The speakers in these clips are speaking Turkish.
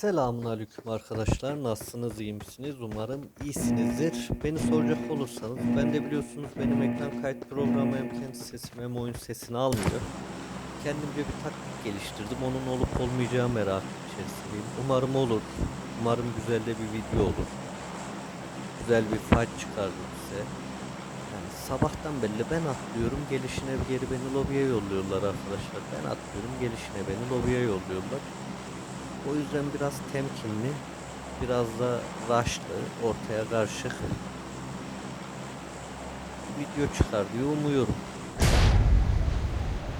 Selamünaleyküm arkadaşlar. Nasılsınız, iyi misiniz? Umarım iyisinizdir. Beni soracak olursanız, ben de biliyorsunuz benim ekran kayıt programı hem kendi sesimi hem oyun sesini almıyor. Kendimce bir taktik geliştirdim. Onun olup olmayacağı merak içerisindeyim. Umarım olur. Umarım güzel de bir video olur. Güzel bir fight çıkardım size. Yani sabahtan belli ben atlıyorum, gelişine geri beni lobiye yolluyorlar arkadaşlar. Ben atlıyorum, gelişine beni lobiye yolluyorlar. O yüzden biraz temkinli, biraz da rushlı, ortaya karışık video çıkar diye umuyorum.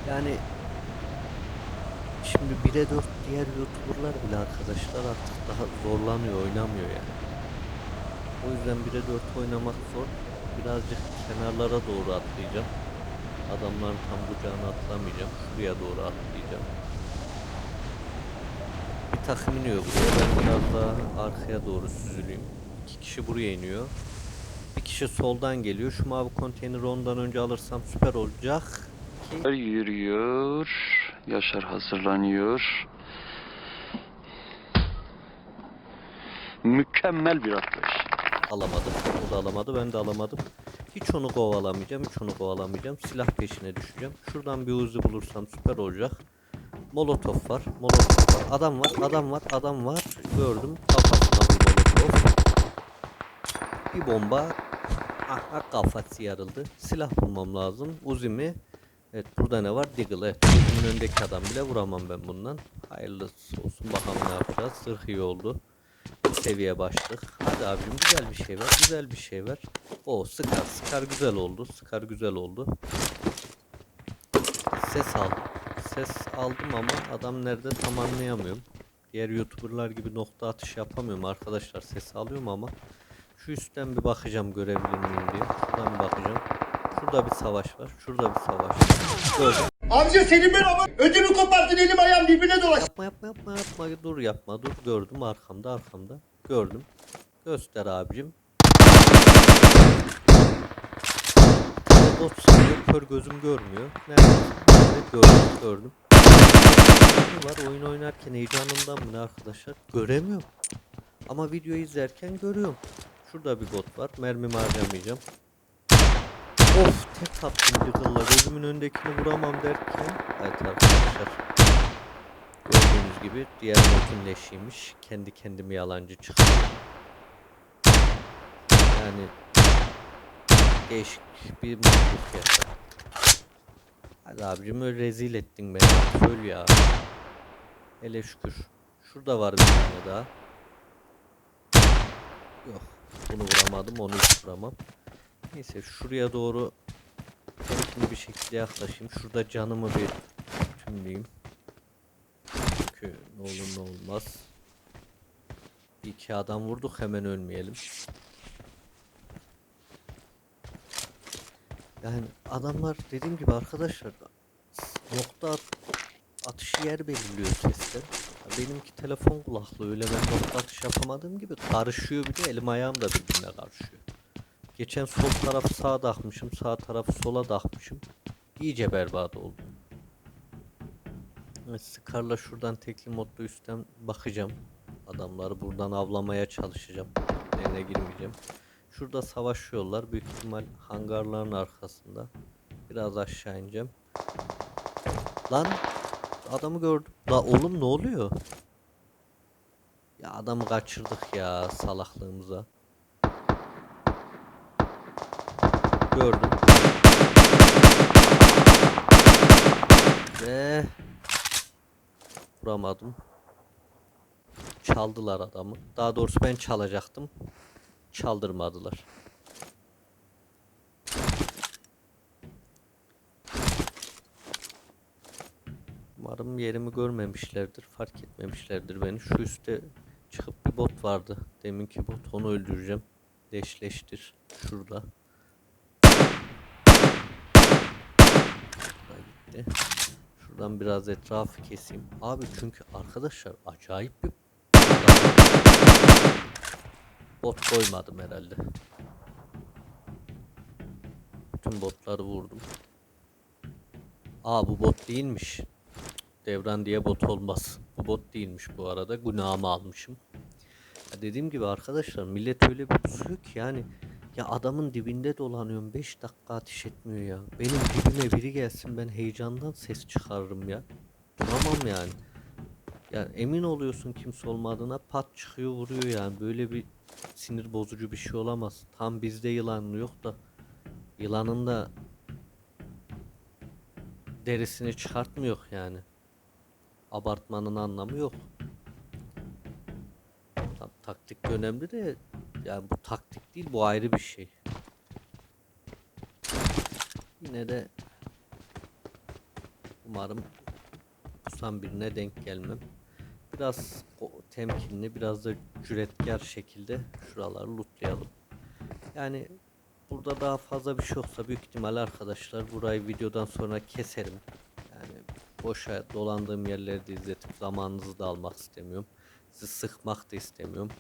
Yani şimdi 1'e 4 diğer youtuberlar bile arkadaşlar artık daha zorlanıyor, oynamıyor yani. O yüzden 1'e 4 oynamak zor. Birazcık kenarlara doğru atlayacağım. Adamların tam kucağına atlamayacağım. Şuraya doğru atlayacağım. Takım iniyor buraya. Ben biraz daha arkaya doğru süzüleyim. İki kişi buraya iniyor. Bir kişi soldan geliyor. Şu mavi konteyneri ondan önce alırsam süper olacak. Yürüyor. Yaşar hazırlanıyor. Mükemmel bir atlayış. alamadım. O da alamadı. Ben de alamadım. Hiç onu kovalamayacağım. Hiç onu kovalamayacağım. Silah peşine düşeceğim. Şuradan bir uzi bulursam süper olacak. Molotof var. Molotof var. Adam var. Adam var. Adam var. Gördüm. Kafasına bir molotof. Bir bomba. Aha kafası yarıldı. Silah bulmam lazım. Uzimi. Evet burada ne var? Deagle. Evet. Uzimin önündeki adam bile vuramam ben bundan. Hayırlısı olsun. Bakalım ne yapacağız. Sırf iyi oldu. Bir seviye başlık. Hadi abicim güzel bir şey var. Güzel bir şey var. O sıkar. Sıkar güzel oldu. Sıkar güzel oldu. Ses aldım. Ses aldım ama adam nerede tam anlayamıyorum. Diğer youtuberlar gibi nokta atış yapamıyorum arkadaşlar. Ses alıyorum ama şu üstten bir bakacağım görebilir miyim diye. Şuradan bir bakacağım. Şurada bir savaş var. Şurada bir savaş var. Gördüm. Amca senin ben ama ödümü koparttın elim ayağım birbirine dolaş. Yapma yapma yapma yapma dur yapma dur gördüm arkamda arkamda gördüm göster abicim Bir bot sıkıyor kör gözüm görmüyor. Nerede nerede gördüm gördüm. Var oyun oynarken heyecanımdan mı ne arkadaşlar? Göremiyorum. Ama video izlerken görüyorum. Şurada bir bot var mermimi harcamayacağım Of tek attım yıkılla gözümün önündekini vuramam derken. Evet arkadaşlar Gördüğünüz gibi diğer motin leşiymiş. Kendi kendimi yalancı çıktı. Yani değişik bir mutluluk yaşadım. Hadi abicim öyle rezil ettin beni. Söyle ya. Hele şükür. Şurada var bir tane daha. Yok. Bunu vuramadım. Onu hiç vuramam. Neyse şuraya doğru temkinli bir şekilde yaklaşayım. Şurada canımı bir tümleyeyim. Çünkü ne olur ne olmaz. İki adam vurduk hemen ölmeyelim. Yani adamlar dediğim gibi arkadaşlar nokta at, atışı yer belirliyor sesler. Ya Benimki telefon kulaklığı öyle ben nokta atış yapamadığım gibi karışıyor bir de elim ayağım da birbirine karışıyor. Geçen sol tarafı sağa takmışım, sağ tarafı sola takmışım. İyice berbat oldu. Evet, Scar'la şuradan tekli modda üstten bakacağım. Adamları buradan avlamaya çalışacağım. Yerine girmeyeceğim. Şurada savaşıyorlar. Büyük ihtimal hangarların arkasında. Biraz aşağı ineceğim. Lan adamı gördüm. La oğlum ne oluyor? Ya adamı kaçırdık ya salaklığımıza. Gördüm. Ve vuramadım. Çaldılar adamı. Daha doğrusu ben çalacaktım. Çaldırmadılar. Umarım yerimi görmemişlerdir, fark etmemişlerdir beni. Şu üstte çıkıp bir bot vardı. Deminki bot, onu öldüreceğim. Leşleştir. Şurada. Gitti. Şuradan biraz etrafı keseyim. Abi çünkü arkadaşlar acayip bir bot koymadım herhalde. Bütün botları vurdum. Aa bu bot değilmiş. Devran diye bot olmaz. Bu bot değilmiş bu arada. Günahımı almışım. Ya dediğim gibi arkadaşlar millet öyle bir pusuyor yani ya adamın dibinde dolanıyorum 5 dakika ateş etmiyor ya. Benim dibime biri gelsin ben heyecandan ses çıkarırım ya. Duramam yani. Ya emin oluyorsun kimse olmadığına pat çıkıyor vuruyor yani. Böyle bir sinir bozucu bir şey olamaz. Tam bizde yılan yok da yılanın da derisini çıkartmıyor yani. Abartmanın anlamı yok. Tam taktik önemli de yani bu taktik değil bu ayrı bir şey. Yine de umarım kusan birine denk gelmem. Biraz temkinli, biraz da cüretkar şekilde şuraları lootlayalım. Yani burada daha fazla bir şey yoksa büyük ihtimal arkadaşlar burayı videodan sonra keserim. Yani boşa dolandığım yerleri de izletip zamanınızı da almak istemiyorum. Sizi sıkmak da istemiyorum.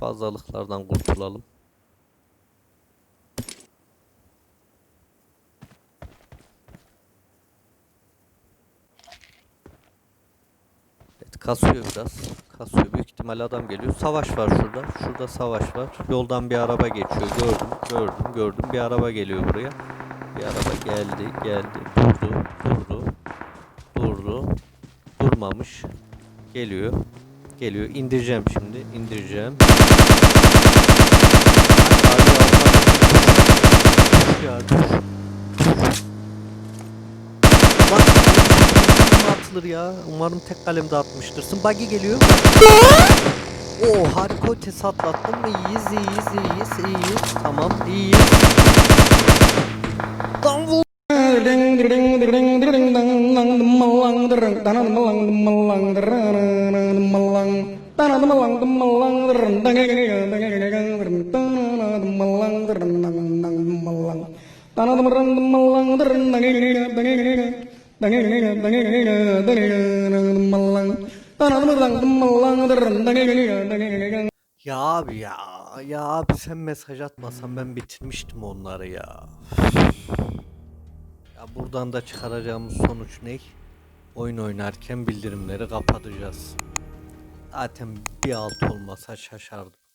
Fazlalıklardan kurtulalım. Evet kasıyor biraz. Kasıyor. Büyük ihtimal adam geliyor. Savaş var şurada. Şurada savaş var. Yoldan bir araba geçiyor. Gördüm. Gördüm. Gördüm. Bir araba geliyor buraya. Bir araba geldi. Geldi. Durdu. Durdu. Durdu. Durmamış. Geliyor. Geliyor. İndireceğim şimdi. İndireceğim. Abi ya, düş. Lan oğlum, atılır ya. Umarım tek kalemde atmıştırsın. Buggy geliyor. Oo harika ötesi atlattım. İyiyiz iyiyiz iyiyiz iyiyiz. Tamam iyiyiz. Lan vur. Ya abi ya. Ya abi sen mesaj atmasan ben bitirmiştim onları ya. Ya buradan da çıkaracağımız sonuç ne? Oyun oynarken bildirimleri kapatacağız. Zaten bir alt olmasa şaşardım.